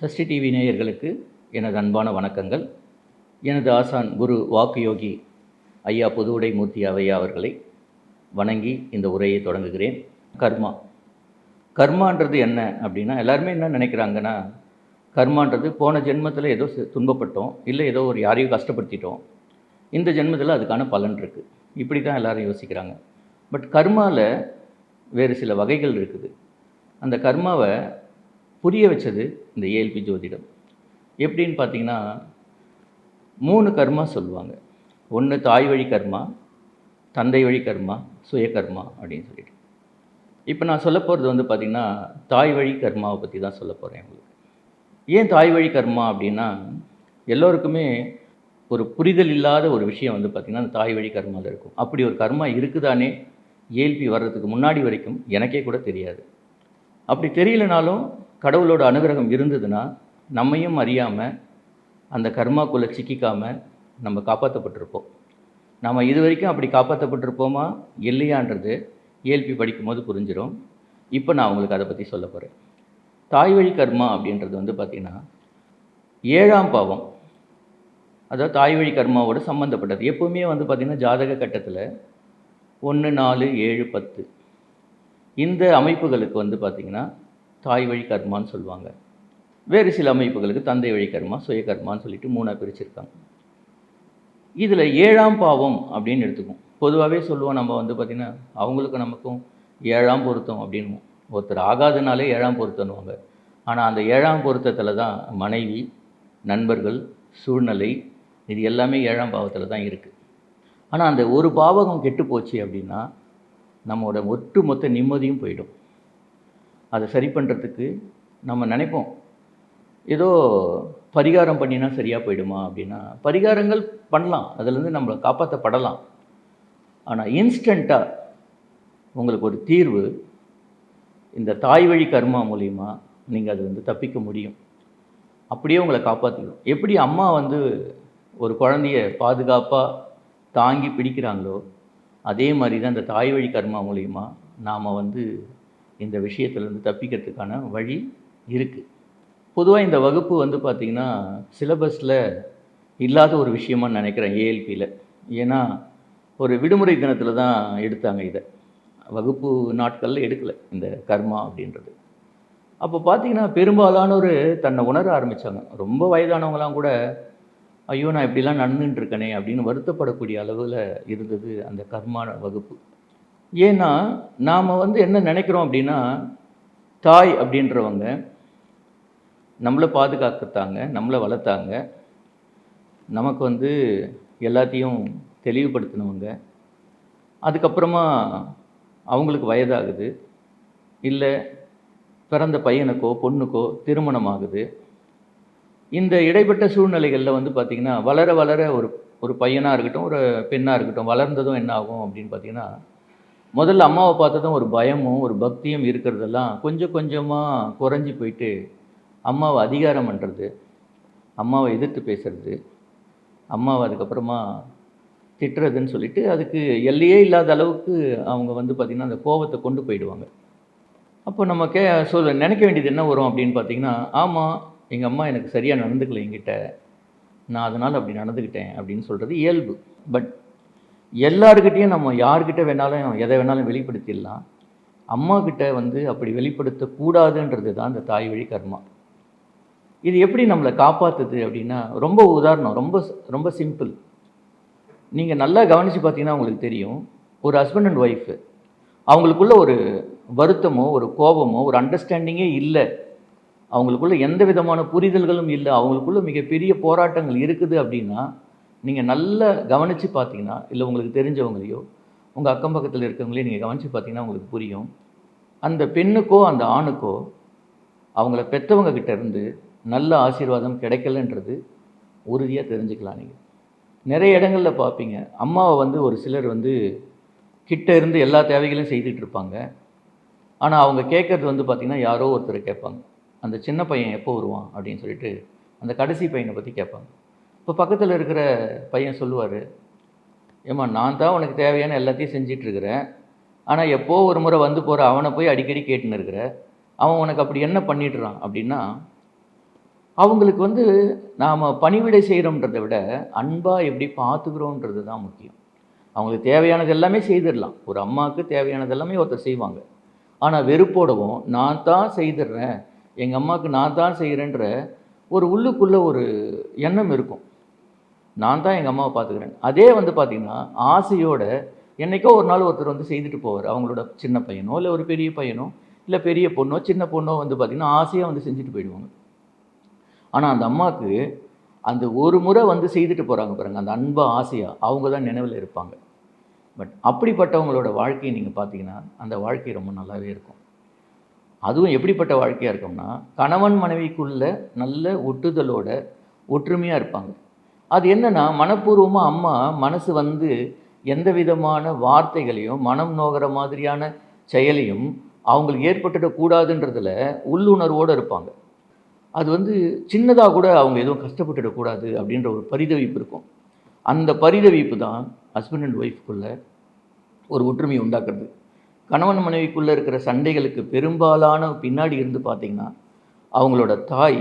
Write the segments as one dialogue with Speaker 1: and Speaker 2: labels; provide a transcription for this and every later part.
Speaker 1: Sashti TV நேயர்களுக்கு எனது அன்பான வணக்கங்கள். எனது ஆசான் குரு வாக்கு யோகி ஐயா புதுவுடை மூர்த்தி அவையா அவர்களை வணங்கி இந்த உரையை தொடங்குகிறேன். கர்மா. கர்மான்றது என்ன அப்படின்னா எல்லாருமே என்ன நினைக்கிறாங்கன்னா கர்மான்றது போன ஜென்மத்தில் ஏதோ துன்பப்பட்டோம் இல்லை ஏதோ ஒரு யாரையும் கஷ்டப்படுத்திட்டோம். இந்த ஜென்மத்தில் அதுக்கான பலன் இருக்குது இப்படி தான் எல்லோரும் யோசிக்கிறாங்க. பட் கர்மாவில் வேறு சில வகைகள் இருக்குது. அந்த கர்மாவை புரிய வச்சது இந்த ஏஎல்பி ஜோதிடம். எப்படின்னு பார்த்தீங்கன்னா மூணு கர்மா சொல்லுவாங்க. ஒன்று தாய் வழி கர்மா தந்தை வழி கர்மா சுய கர்மா அப்படின்னு சொல்லிட்டு. இப்போ நான் சொல்ல போகிறது வந்து பார்த்திங்கன்னா தாய் வழி கர்மாவை பற்றி தான் சொல்ல போகிறேன் உங்களுக்கு. ஏன் தாய் வழி கர்மா அப்படின்னா எல்லோருக்குமே ஒரு புரிதல் இல்லாத ஒரு விஷயம் வந்து பார்த்திங்கன்னா அந்த தாய் வழி கர்மாவில் இருக்கும். அப்படி ஒரு கர்மா இருக்குதானே ஏல்பி வர்றதுக்கு முன்னாடி வரைக்கும் எனக்கே கூட தெரியாது. அப்படி தெரியலனாலும் கடவுளோட அனுகிரகம் இருந்ததுன்னா நம்மையும் அறியாமல் அந்த கர்மாக்குள்ளே சிக்கிக்காமல் நம்ம காப்பாற்றப்பட்டிருப்போம் நம்ம இது வரைக்கும் அப்படி காப்பாற்றப்பட்டிருப்போமா இல்லையான்றது ஏல்பி படிக்கும்போது புரிஞ்சிடும் இப்போ நான் உங்களுக்கு அதை பற்றி சொல்ல போகிறேன் தாய்வழி கர்மா அப்படின்றது வந்து பார்த்திங்கன்னா ஏழாம் பாவம். அதாவது தாய்வழி கர்மாவோட சம்மந்தப்பட்டது எப்போவுமே வந்து பார்த்திங்கன்னா ஜாதக கட்டத்தில் ஒன்று நாலு ஏழு பத்து. இந்த அமைப்புகளுக்கு வந்து பார்த்திங்கன்னா தாய் வழி கர்மான்னு சொல்லுவாங்க. வேறு சில அமைப்புகளுக்கு தந்தை வழி கர்மா சுய கர்மான்னு சொல்லிட்டு மூணாக பிரிச்சிருக்காங்க. இதில் ஏழாம் பாவம் அப்படின்னு எடுத்துக்கும் பொதுவாகவே சொல்லுவோம் நம்ம வந்து பார்த்திங்கன்னா அவங்களுக்கும் நமக்கும் ஏழாம் பொருத்தம் அப்படின்னு ஒருத்தர் ஆகாதனாலே ஏழாம் பொருத்தம்னுவாங்க. ஆனால் அந்த ஏழாம் பொருத்தத்தில் தான் மனைவி நண்பர்கள் சூழ்நிலை இது எல்லாமே ஏழாம் பாவத்தில் தான் இருக்குது ஆனால் அந்த ஒரு பாவகம் கெட்டு போச்சு அப்படின்னா நம்மளோட ஒட்டு மொத்த நிம்மதியும் போயிடும். அதை சரி பண்ணுறதுக்கு நம்ம நினைப்போம். ஏதோ பரிகாரம் பண்ணினா சரியாக போயிடுமா அப்படின்னா பரிகாரங்கள் பண்ணலாம். அதுலேருந்து நம்மளை காப்பாற்றப்படலாம் ஆனால் இன்ஸ்டண்ட்டாக உங்களுக்கு ஒரு தீர்வு இந்த தாய் வழி கர்மா மூலிமா நீங்கள் அது வந்து தப்பிக்க முடியும். அப்படியே உங்களை காப்பாற்றிடும் எப்படி அம்மா வந்து ஒரு குழந்தைய பாதுகாப்பாக தாங்கி பிடிக்கிறாங்களோ அதே மாதிரி தான் இந்த தாய் வழி கர்மா மூலிமா நாம் வந்து இந்த விஷயத்துலேருந்து தப்பிக்கிறதுக்கான வழி இருக்குது பொதுவாக இந்த வகுப்பு வந்து பார்த்திங்கன்னா சிலபஸில் இல்லாத ஒரு விஷயமாக நினைக்கிறேன் ஏஎல்பியில் ஏன்னா ஒரு விடுமுறை தினத்தில் தான் எடுத்தாங்க இதை. வகுப்பு நாட்களில் எடுக்கலை இந்த கர்மா அப்படின்றது. அப்போ பார்த்தீங்கன்னா பெரும்பாலானோர் தன்னை உணர ஆரம்பித்தாங்க ரொம்ப வயதானவங்களாம் கூட ஐயோ நான் இப்படிலாம் நடந்துட்டு இருக்கனே அப்படின்னு வருத்தப்படக்கூடிய அளவில் இருந்தது அந்த கர்மான வகுப்பு. ஏன்னா நாம் வந்து என்ன நினைக்கிறோம் அப்படின்னா தாய் அப்படின்றவங்க நம்மளை பாதுகாக்கத்தாங்க நம்மளை வளர்த்தாங்க. நமக்கு வந்து எல்லாத்தையும் தெளிவுபடுத்தினவங்க. அதுக்கப்புறமா அவங்களுக்கு வயதாகுது. இல்லை பிறந்த பையனுக்கோ பொண்ணுக்கோ திருமணம் ஆகுது இந்த இடைப்பட்ட சூழ்நிலைகளில் வந்து பார்த்திங்கன்னா வளர வளர ஒரு ஒரு பையனாக இருக்கட்டும் ஒரு பெண்ணாக இருக்கட்டும் வளர்ந்ததும் என்ன ஆகும் அப்படின்னு பார்த்தீங்கன்னா முதல்ல அம்மாவை பார்த்ததும் ஒரு பயமும் ஒரு பக்தியும் இருக்கிறதெல்லாம் கொஞ்சம் கொஞ்சமாக குறைஞ்சி போயிட்டு அம்மாவை அதிகாரம் பண்ணுறது அம்மாவை எதிர்த்து பேசுறது அம்மாவை அதுக்கப்புறமா திட்டுறதுன்னு சொல்லிட்டு அதுக்கு எல்லையே இல்லாத அளவுக்கு அவங்க வந்து பார்த்திங்கன்னா அந்த கோபத்தை கொண்டு போயிடுவாங்க. அப்போ நம்ம கே சொல்ல நினைக்க வேண்டியது என்ன வரும் அப்படின்னு பார்த்தீங்கன்னா ஆமாம் எங்கள் அம்மா எனக்கு சரியாக நடந்துக்கல எங்கிட்ட நான் அதனால் அப்படி நடந்துக்கிட்டேன் அப்படின்னு சொல்கிறது இயல்பு. பட் எல்லாருக்கிட்டேயும் நம்ம யார்கிட்ட வேணாலும் எதை வேணாலும் வெளிப்படுத்திடலாம். அம்மா கிட்ட வந்து அப்படி வெளிப்படுத்தக்கூடாதுன்றது தான் இந்த தாய் வழி கர்மா. இது எப்படி நம்மளை காப்பாற்றுது அப்படின்னா ரொம்ப உதாரணம் ரொம்ப ரொம்ப சிம்பிள் நீங்கள் நல்லா கவனித்து பார்த்தீங்கன்னா உங்களுக்கு தெரியும் ஒரு ஹஸ்பண்ட் அண்ட் ஒய்ஃபு அவங்களுக்குள்ள ஒரு வருத்தமோ ஒரு கோபமோ ஒரு அண்டர்ஸ்டாண்டிங்கே இல்லை. அவங்களுக்குள்ள எந்த விதமான புரிதல்களும் இல்லை. அவங்களுக்குள்ள மிகப்பெரிய போராட்டங்கள் இருக்குது அப்படின்னா நீங்கள் நல்லா கவனித்து பார்த்தீங்கன்னா இல்லை உங்களுக்கு தெரிஞ்சவங்களையோ உங்கள் அக்கம் பக்கத்தில் இருக்கவங்களையும் நீங்கள் கவனித்து பார்த்தீங்கன்னா உங்களுக்கு புரியும். அந்த பெண்ணுக்கோ அந்த ஆணுக்கோ அவங்கள பெற்றவங்க கிட்ட இருந்து நல்ல ஆசீர்வாதம் கிடைக்கலன்றது உறுதியாக தெரிஞ்சுக்கலாம் நீங்கள் நிறைய இடங்களில் பார்ப்பீங்க. அம்மாவை வந்து ஒரு சிலர் வந்து கிட்ட இருந்து எல்லா தேவைகளையும் செய்துட்டு இருப்பாங்க. ஆனால் அவங்க கேட்குறது வந்து பார்த்திங்கன்னா யாரோ ஒருத்தர் கேட்பாங்க. அந்த சின்ன பையன் எப்போ வருவான் அப்படின்னு சொல்லிட்டு அந்த கடைசி பையனை பற்றி கேட்பாங்க. இப்போ பக்கத்தில் இருக்கிற பையன் சொல்லுவார் ஏம்மா நான் தான் உனக்கு தேவையான எல்லாத்தையும் செஞ்சிட்ருக்கிறேன். ஆனால் எப்போ ஒரு முறை வந்து போகிற அவனை போய் அடிக்கடி கேட்டுன்னு இருக்கிற அவன் உனக்கு அப்படி என்ன பண்ணிடுறான்? அப்படின்னா அவங்களுக்கு வந்து நாம் பணிவிடை செய்கிறோன்றதை விட அன்பாக எப்படி பார்த்துக்கிறோன்றது தான் முக்கியம். அவங்களுக்கு தேவையானது எல்லாமே செய்திடலாம். ஒரு அம்மாவுக்கு தேவையானது எல்லாமே ஒருத்தர் செய்வாங்க. ஆனால் வெறுப்போடவும் நான் தான் செய்திடுறேன். எங்கள் அம்மாவுக்கு நான் தான் செய்கிறேன்ற ஒரு உள்ளுக்குள்ளே ஒரு எண்ணம் இருக்கும். நான் தான் எங்கள் அம்மாவை பார்த்துக்கிறேன். அதே வந்து பார்த்திங்கன்னா ஆசையோட என்னைக்கோ ஒரு நாள் ஒருத்தர் வந்து செய்துட்டு போவார். அவங்களோட சின்ன பையனோ இல்லை ஒரு பெரிய பையனோ இல்லை பெரிய பொண்ணோ சின்ன பொண்ணோ வந்து பார்த்திங்கன்னா ஆசையாக வந்து செஞ்சுட்டு போயிடுவாங்க. ஆனால் அந்த அம்மாவுக்கு அந்த ஒரு முறை வந்து செய்துட்டு போகிறாங்க பாருங்கள் அந்த அன்பு ஆசையாக அவங்க தான் நினைவில் இருப்பாங்க. பட் அப்படிப்பட்டவங்களோட வாழ்க்கையை நீங்கள் பார்த்தீங்கன்னா அந்த வாழ்க்கை ரொம்ப நல்லாவே இருக்கும். அதுவும் எப்படிப்பட்ட வாழ்க்கையாக இருக்கும்னா கணவன் மனைவிக்குள்ள நல்ல ஒட்டுதலோட ஒற்றுமையாக இருப்பாங்க. அது என்னன்னா மனப்பூர்வமாக அம்மா மனசு வந்து எந்த விதமான வார்த்தைகளையும் மனம் நோகிற மாதிரியான செயலையும் அவங்களுக்கு ஏற்பட்டுடக்கூடாதுன்றதில் உள்ளுணர்வோடு இருப்பாங்க. அது வந்து சின்னதாக கூட அவங்க எதுவும் கஷ்டப்பட்டுடக்கூடாது அப்படின்ற ஒரு பரிதவிப்பு இருக்கும். அந்த பரிதவிப்பு தான் ஹஸ்பண்ட் அண்ட் ஒய்ஃப்குள்ளே ஒரு ஒற்றுமையை உண்டாக்குறது. கணவன் மனைவிக்குள்ளே இருக்கிற சண்டைகளுக்கு பெரும்பாலான பின்னாடி இருந்து பார்த்திங்கன்னா அவங்களோட தாய்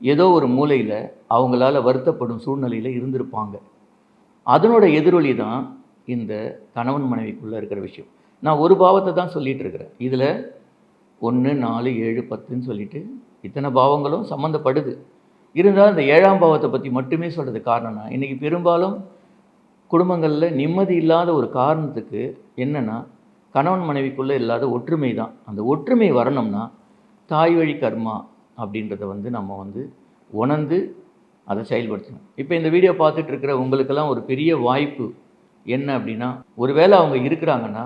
Speaker 1: ஏதோ ஒரு மூலையில் அவங்களால வருத்தப்படும் சூழ்நிலையில் இருந்திருப்பாங்க. அதனோட எதிரொலி தான் இந்த கணவன் மனைவிக்குள்ளே இருக்கிற விஷயம். நான் ஒரு பாவத்தை தான் சொல்லிகிட்டு இருக்கிறேன். இதில் ஒன்று நாலு ஏழு பத்துன்னு சொல்லிட்டு இத்தனை பாவங்களும் சம்மந்தப்படுது இருந்தாலும் இந்த ஏழாம் பாவத்தை பற்றி மட்டுமே சொல்கிறது காரணம்னா இன்றைக்கி பெரும்பாலும் குடும்பங்களில் நிம்மதி இல்லாத ஒரு காரணத்துக்கு என்னென்னா கணவன் மனைவிக்குள்ளே இல்லாத ஒற்றுமை தான். அந்த ஒற்றுமை வரணும்னா தாய் வழி கர்மா அப்படின்றத வந்து நம்ம வந்து உணர்ந்து அதை செயல்படுத்தணும். இப்போ இந்த வீடியோ பார்த்துட்டு இருக்கிற உங்களுக்கெல்லாம் ஒரு பெரிய வாய்ப்பு என்ன அப்படின்னா ஒருவேளை அவங்க இருக்கிறாங்கன்னா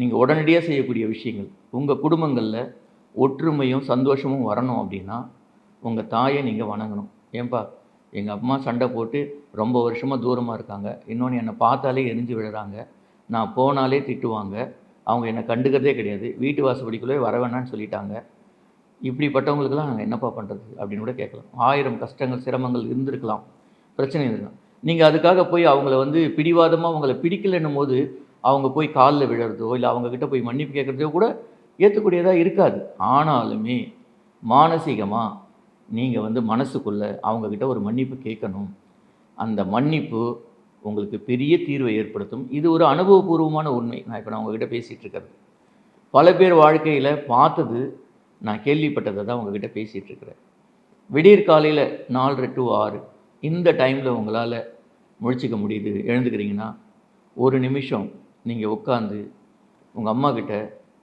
Speaker 1: நீங்கள் உடனடியாக செய்யக்கூடிய விஷயங்கள் உங்கள் குடும்பங்களில் ஒற்றுமையும் சந்தோஷமும் வரணும் அப்படின்னா உங்கள் தாயை நீங்கள் வணங்கணும். ஏன்பா எங்கள் அம்மா சண்டை போட்டு ரொம்ப வருஷமாக தூரமாக இருக்காங்க. இன்னொன்று என்னை பார்த்தாலே எரிஞ்சு விழுறாங்க. நான் போனாலே திட்டுவாங்க. அவங்க என்னை கண்டுக்கிறதே கிடையாது. வீட்டு வாசப்படிக்குள்ளே வர வேணான்னு சொல்லிட்டாங்க. இப்படிப்பட்டவங்களுக்கெல்லாம் நாங்கள் என்னப்பா பண்ணுறது அப்படின்னு கூட கேட்கலாம். ஆயிரம் கஷ்டங்கள் சிரமங்கள் இருந்திருக்கலாம். பிரச்சனை இருக்கலாம் நீங்கள் அதுக்காக போய் அவங்கள வந்து பிடிவாதமாக அவங்கள பிடிக்கலைன்னும் போது அவங்க போய் காலில் விழுறதோ இல்லை அவங்கக்கிட்ட போய் மன்னிப்பு கேட்குறதோ கூட ஏற்றக்கூடியதாக இருக்காது. ஆனாலுமே மானசீகமாக நீங்கள் வந்து மனசுக்குள்ளே அவங்கக்கிட்ட ஒரு மன்னிப்பு கேட்கணும். அந்த மன்னிப்பு உங்களுக்கு பெரிய தீர்வை ஏற்படுத்தும். இது ஒரு அனுபவபூர்வமான உண்மை. நான் இப்போ நான் உங்ககிட்ட பேசிகிட்டு இருக்கிறது. பல பேர் வாழ்க்கையில் பார்த்தது நான் கேள்விப்பட்டதை தான் உங்ககிட்ட பேசிகிட்டு இருக்கிறேன். விடியற் காலையில் நாலரை டு ஆறு. இந்த டைமில் உங்களால் முழிச்சிக்க முடியுது. எழுந்துக்கிறீங்கன்னா ஒரு நிமிஷம் நீங்கள் உட்காந்து உங்கள் அம்மாக்கிட்ட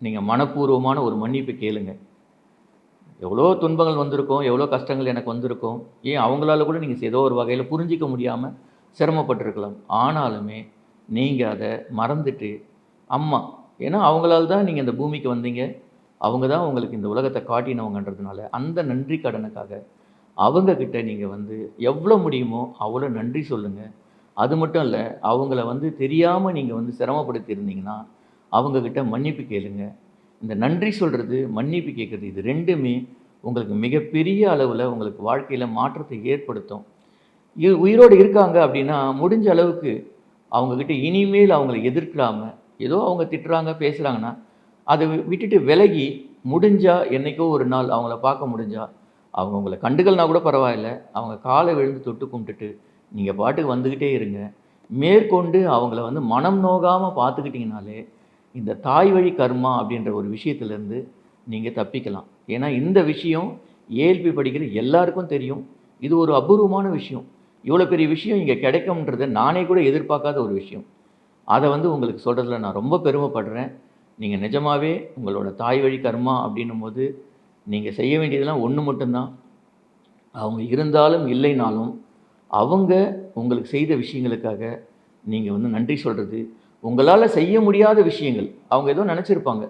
Speaker 1: நீங்கள் மனப்பூர்வமான ஒரு மன்னிப்பு கேளுங்க. எவ்வளோ துன்பங்கள் வந்திருக்கும் எவ்வளோ கஷ்டங்கள் எனக்கு வந்திருக்கும். ஏன் அவங்களால கூட நீங்கள் ஏதோ ஒரு வகையில் புரிஞ்சிக்க முடியாமல் சிரமப்பட்டிருக்கலாம். ஆனாலுமே நீங்கள் அதை மறந்துட்டு அம்மா ஏன்னா அவங்களால தான் நீங்கள் இந்த பூமிக்கு வந்தீங்க. அவங்க தான் உங்களுக்கு இந்த உலகத்தை காட்டினவங்கன்றதுனால அந்த நன்றி கடனுக்காக அவங்கக்கிட்ட நீங்கள் வந்து எவ்வளோ முடியுமோ அவ்வளோ நன்றி சொல்லுங்கள் அது மட்டும் இல்லை அவங்கள வந்து தெரியாமல் நீங்கள் வந்து சிரமப்படுத்தி இருந்தீங்கன்னா அவங்கக்கிட்ட மன்னிப்பு கேளுங்க. இந்த நன்றி சொல்கிறது மன்னிப்பு கேட்குறது இது ரெண்டுமே உங்களுக்கு மிகப்பெரிய அளவில் உங்களுக்கு வாழ்க்கையில் மாற்றத்தை ஏற்படுத்தும். இ உயிரோடு இருக்காங்க அப்படின்னா முடிஞ்ச அளவுக்கு அவங்கக்கிட்ட இனிமேல் அவங்கள எதிர்க்கலாமல் ஏதோ அவங்க திட்டுறாங்க பேசுகிறாங்கன்னா அதை விட்டுட்டு விலகி முடிஞ்சால் என்றைக்கோ ஒரு நாள் அவங்கள பார்க்க முடிஞ்சா அவங்க உங்களை கண்டுகள்னா கூட பரவாயில்ல. அவங்க காலை விழுந்து தொட்டு கும்பிட்டுட்டு நீங்கள் பாட்டுக்கு வந்துக்கிட்டே இருங்க. மேற்கொண்டு அவங்கள வந்து மனம் நோகாமல் பார்த்துக்கிட்டிங்கனாலே இந்த தாய் வழி கர்மா அப்படின்ற ஒரு விஷயத்துலேருந்து நீங்கள் தப்பிக்கலாம். ஏன்னா இந்த விஷயம் ஏஎல்பி படிக்கிற எல்லாருக்கும் தெரியும். இது ஒரு அபூர்வமான விஷயம். இவ்வளோ பெரிய விஷயம் இங்கே கிடைக்கும்ன்றதை நானே கூட எதிர்பார்க்காத ஒரு விஷயம். அதை வந்து உங்களுக்கு சொல்கிறதுல நான் ரொம்ப பெருமைப்படுறேன். நீங்கள் நிஜமாகவே உங்களோட தாய் வழி கர்மா அப்படின்னும் போது நீங்கள் செய்ய வேண்டியதெல்லாம் ஒன்று மட்டும்தான். அவங்க இருந்தாலும் இல்லைனாலும் அவங்க உங்களுக்கு செய்த விஷயங்களுக்காக நீங்கள் வந்து நன்றி சொல்கிறது உங்களால் செய்ய முடியாத விஷயங்கள். அவங்க ஏதோ நினச்சிருப்பாங்க.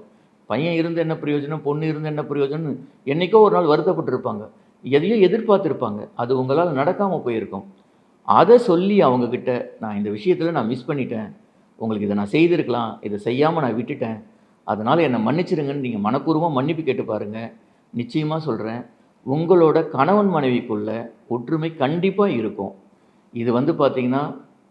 Speaker 1: பையன் இருந்து என்ன பிரயோஜனம் பொண்ணு இருந்து என்ன பிரயோஜனம் என்றைக்கோ ஒரு நாள் வருத்தப்பட்டிருப்பாங்க. எதையோ எதிர்பார்த்துருப்பாங்க. அது உங்களால் நடக்காமல் போயிருக்கும். அதை சொல்லி அவங்கக்கிட்ட நான் இந்த விஷயத்தில் நான் மிஸ் பண்ணிட்டேன். உங்களுக்கு இதை நான் செய்திருக்கலாம். இதை செய்யாமல் நான் விட்டுட்டேன். அதனால் என்னை மன்னிச்சிருங்கன்னு நீங்கள் மனப்பூர்வமாக மன்னிப்பு கேட்டு பாருங்கள் நிச்சயமாக சொல்கிறேன் உங்களோட கணவன் மனைவிக்குள்ள ஒற்றுமை கண்டிப்பாக இருக்கும். இது வந்து பார்த்திங்கன்னா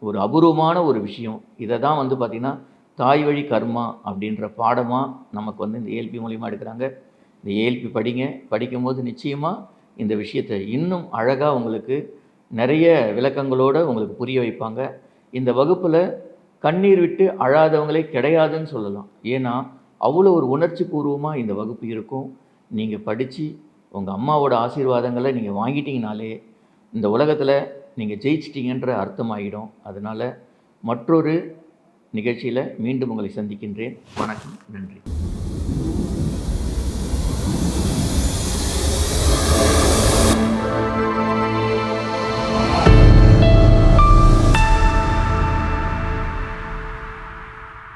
Speaker 1: ஒரு அபூர்வமான ஒரு விஷயம். இதை தான் வந்து பார்த்திங்கன்னா தாய் வழி கர்மா அப்படின்ற பாடமாக நமக்கு வந்து இந்த ஏஎல்பி மூலிமா எடுக்கிறாங்க. இந்த ஏஎல்பி படிங்க. படிக்கும்போது நிச்சயமாக இந்த விஷயத்தை இன்னும் அழகாக உங்களுக்கு நிறைய விளக்கங்களோடு உங்களுக்கு புரிய வைப்பாங்க. இந்த வகுப்பில் கண்ணீர் விட்டு அழாதவங்களே கிடையாதுன்னு சொல்லலாம். ஏன்னா அவ்வளோ ஒரு உணர்ச்சி பூர்வமாக இந்த வகுப்பு இருக்கும். நீங்கள் படித்து உங்கள் அம்மாவோட ஆசீர்வாதங்களை நீங்கள் வாங்கிட்டீங்கனாலே இந்த உலகத்தில் நீங்கள் ஜெயிச்சிட்டிங்கன்ற அர்த்தமாகிடும் அதனால் மற்றொரு நிகழ்ச்சியில் மீண்டும் உங்களை சந்திக்கின்றேன். வணக்கம் நன்றி.